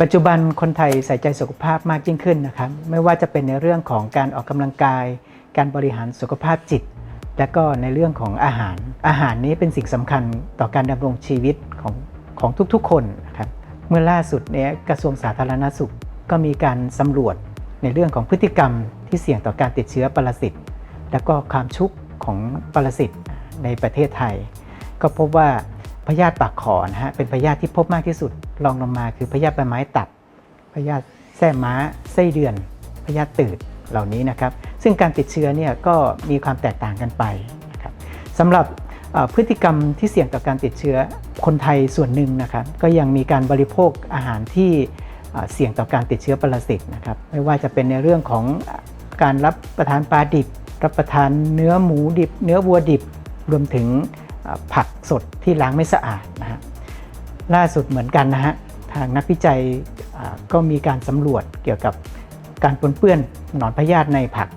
ปัจจุบันคนไทยใส่ใจสุขภาพมากยิ่งขึ้นนะครับ ไม่ว่าจะเป็นในเรื่องของการออกกำลังกาย การบริหารสุขภาพจิต และก็ในเรื่องของอาหาร อาหารนี้เป็นสิ่งสำคัญต่อการดำรงชีวิตของของทุกๆคนนะครับ เมื่อล่าสุดเนี้ยกระทรวงสาธารณสุขก็มีการสำรวจในเรื่องของพฤติกรรมที่เสี่ยงต่อการติดเชื้อปรสิต และก็ความชุกของปรสิตในประเทศไทย ก็พบว่าพยาธิปากขอนะฮะเป็นพยาธิที่พบมากที่สุด รองลงมาคือพยาธิใบไม้ตับ พยาธิแส้ม้า ไส้เดือน พยาธิตืดเหล่านี้นะครับ ซึ่งการติดเชื้อเนี่ยก็มีความแตกต่างกันไปนะครับสำหรับพฤติกรรมที่เสี่ยงต่อการติดเชื้อคนไทยส่วนหนึ่งนะครับก็ยังมีการบริโภคอาหารที่เสี่ยงต่อการติดเชื้อปรสิตนะครับไม่ว่าจะเป็นในเรื่องของการรับประทานปลาดิบ รับประทานเนื้อหมูดิบ เนื้อวัวดิบ รวมถึงผักสดที่ล้างไม่สะอาดนะฮะ ล่าสุดเหมือนกันนะฮะทางนักวิจัยก็มีการสำรวจเกี่ยวกับการปนเปื้อนหนอนพยาธิในผัก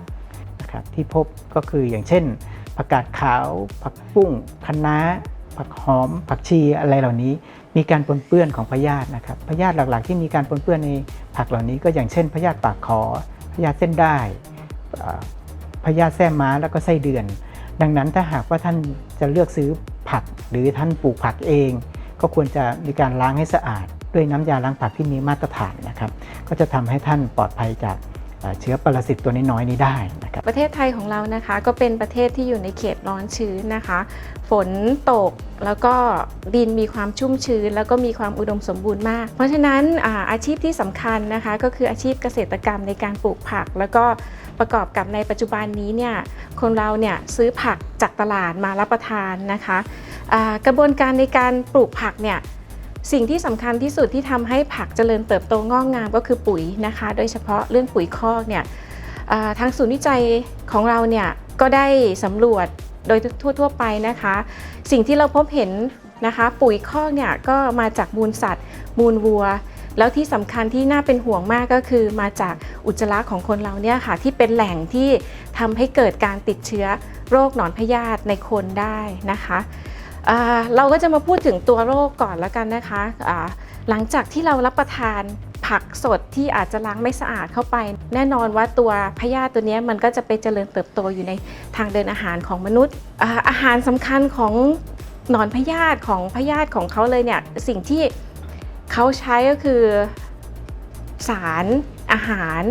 นะครับที่พบก็คืออย่างเช่น ผักกาดขาว ผักปุ้งคะน้า ผักหอม ผักชีอะไรเหล่านี้ มีการปนเปื้อนของพยาธินะครับพยาธิหลักๆ ที่มีการปนเปื้อนในผักเหล่านี้ ก็อย่างเช่นพยาธิปากขอพยาธิเส้นได้พยาธิแส้ม้าแล้วก็ไส้เดือน ดังนั้นถ้าหากว่าท่านจะเลือกซื้อผักหรือท่านปลูกผักเอง ก็ควรจะมีการล้างให้สะอาด ด้วยน้ำยาล้างผักที่มีมาตรฐานนะครับ ก็จะทำให้ท่านปลอดภัยจากเชื้อปรสิตตัวน้อยๆนี้ได้นะครับประเทศไทยของเรานะคะก็เป็นประเทศที่อยู่ในเขตร้อนชื้นนะคะ ฝนตกแล้วก็ดินมีความชุ่มชื้น แล้วก็มีความอุดมสมบูรณ์มาก เพราะฉะนั้นอาอาชีพที่สำคัญนะคะก็คืออาชีพเกษตรกรรมในการปลูกผัก แล้วก็ประกอบกับในปัจจุบันนี้เนี่ยคนเราเนี่ยซื้อผักจากตลาดมารับประทานนะคะ กระบวนการในการปลูกผักเนี่ยสิ่งที่สำคัญที่สุดที่ทำให้ผักเจริญเติบโตงอกงามก็คือปุ๋ยนะคะ โดยเฉพาะเรื่องปุ๋ยคอกเนี่ยทางศูนย์วิจัยของเราเนี่ยก็ได้สำรวจโดยทั่ว ๆ ไปนะคะ สิ่งที่เราพบเห็นนะคะ ปุ๋ยคอกเนี่ยก็มาจากมูลสัตว์ มูลวัว แล้วที่สำคัญที่น่าเป็นห่วงมากก็คือมาจากอุจจาระของคนเราเนี่ยค่ะที่เป็นแหล่งที่ทำให้เกิดการติดเชื้อโรคหนอนพยาธิในคนได้นะคะ เราก็จะมาพูดถึงตัวโรคก่อนแล้วกันนะคะอ่าหลังจากที่เรารับประทานผักสดที่อาจจะล้างไม่สะอาดเข้าไป แน่นอนว่าตัวพยาธิตัวนี้มันก็จะไปเจริญเติบโตอยู่ในทางเดินอาหารของมนุษย์ อาหารสำคัญของหนอนพยาธิของพยาธิของเขาเลยเนี่ยสิ่งที่เขาใช้ก็คือสารอาหาร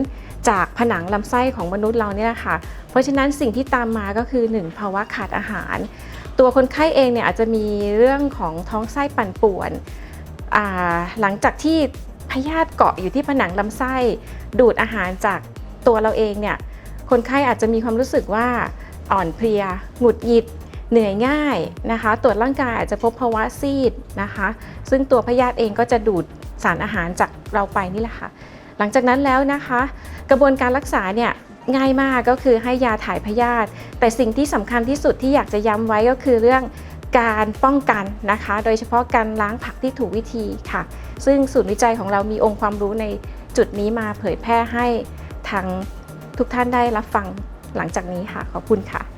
จากผนังลำไส้ของมนุษย์เราเนี่ยค่ะ เพราะฉะนั้นสิ่งที่ตามมาก็คือ 1 ภาวะขาดอาหาร ตัวคนไข้เองเนี่ยอาจจะมีเรื่องของท้องไส้ปั่นป่วน หลังจากที่พยาธิเกาะอยู่ที่ผนังลำไส้ ดูดอาหารจากตัวเราเองเนี่ยคนไข้อาจจะมีความรู้สึกว่าอ่อนเพลีย หงุดหงิด เหนื่อยง่ายนะคะ ตรวจร่างกายอาจจะพบภาวะซีดนะคะ ซึ่งตัวพยาธิเองก็จะดูดสารอาหารจากเราไปนี่แหละค่ะ หลังจากนั้นแล้วนะคะ กระบวนการรักษาเนี่ย ง่ายมากก็คือให้ยาถ่ายพยาธิแต่สิ่งที่สำคัญที่สุดที่อยากจะย้ำไว้ก็คือเรื่องการป้องกันนะคะ โดยเฉพาะการล้างผักที่ถูกวิธีค่ะ ซึ่งศูนย์วิจัยของเรามีองค์ความรู้ในจุดนี้มาเผยแพร่ให้ทางทุกท่านได้รับฟังหลังจากนี้ค่ะ ขอบคุณค่ะ